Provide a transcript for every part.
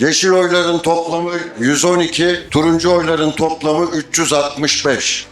Yeşil oyların toplamı 112, turuncu oyların toplamı 365.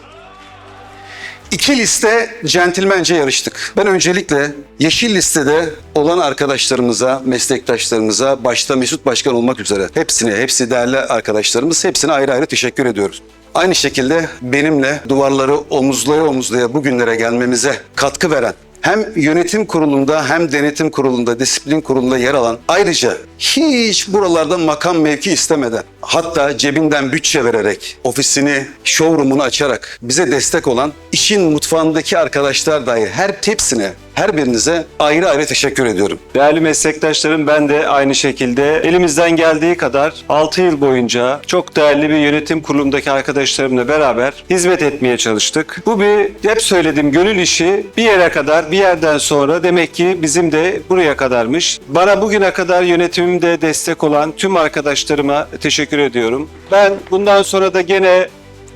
İki liste centilmence yarıştık. Ben öncelikle yeşil listede olan arkadaşlarımıza, meslektaşlarımıza, başta Mesut Başkan olmak üzere hepsine, hepsi değerli arkadaşlarımız, hepsine ayrı ayrı teşekkür ediyoruz. Aynı şekilde benimle duvarları omuzlaya omuzlaya bugünlere gelmemize katkı veren hem yönetim kurulunda hem denetim kurulunda, disiplin kurulunda yer alan ayrıca hiç buralarda makam mevki istemeden hatta cebinden bütçe vererek ofisini, showroom'unu açarak bize destek olan işin mutfağındaki arkadaşlar dahi her hepsine, her birinize ayrı ayrı teşekkür ediyorum. Değerli meslektaşlarım ben de aynı şekilde elimizden geldiği kadar 6 yıl boyunca çok değerli bir yönetim kurulundaki arkadaşlarımla beraber hizmet etmeye çalıştık. Bu bir hep söylediğim gönül işi bir yere kadar bir yerden sonra demek ki bizim de buraya kadarmış. Bana bugüne kadar yönetimimde destek olan tüm arkadaşlarıma teşekkür ediyorum. Ben bundan sonra da gene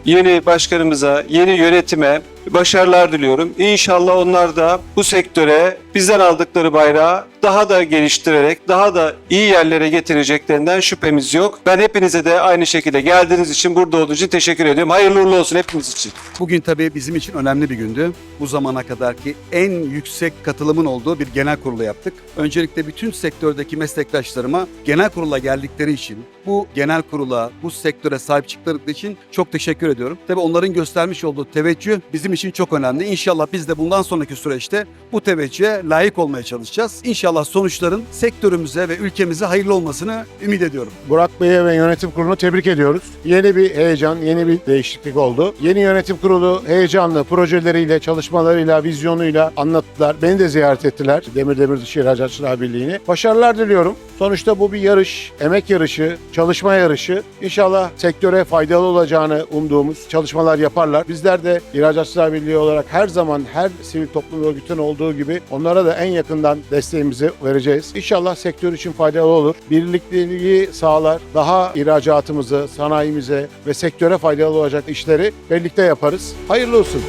yeni başkanımıza, yeni yönetime başarılar diliyorum. İnşallah onlar da bu sektöre bizden aldıkları bayrağı daha da geliştirerek, daha da iyi yerlere getireceklerinden şüphemiz yok. Ben hepinize de aynı şekilde geldiğiniz için, burada olduğunuz için teşekkür ediyorum. Hayırlı uğurlu olsun hepimiz için. Bugün tabii bizim için önemli bir gündü. Bu zamana kadarki en yüksek katılımın olduğu bir genel kurulu yaptık. Öncelikle bütün sektördeki meslektaşlarıma genel kurula geldikleri için, bu genel kurula, bu sektöre sahip çıktıkları için çok teşekkür ediyorum. Tabii onların göstermiş olduğu teveccüh bizim için çok önemli. İnşallah biz de bundan sonraki süreçte bu teveccühe layık olmaya çalışacağız. İnşallah sonuçların sektörümüze ve ülkemize hayırlı olmasını ümit ediyorum. Burak Bey'e ve yönetim kurulunu tebrik ediyoruz. Yeni bir heyecan, yeni bir değişiklik oldu. Yeni yönetim kurulu heyecanlı projeleriyle, çalışmalarıyla, vizyonuyla anlattılar. Beni de ziyaret ettiler. Demir Demir Dışı İhracatçılar Birliği'ni. Başarılar diliyorum. Sonuçta bu bir yarış, emek yarışı, çalışma yarışı. İnşallah sektöre faydalı olacağını umduğumuz çalışmalar yaparlar. Bizler de İhracatçılar Birliği olarak her zaman her sivil toplum örgütünün olduğu gibi onlara da en yakından desteğimizi vereceğiz. İnşallah sektör için faydalı olur. Birlikteliği sağlar. Daha ihracatımızı, sanayimize ve sektöre faydalı olacak işleri birlikte yaparız. Hayırlı olsun.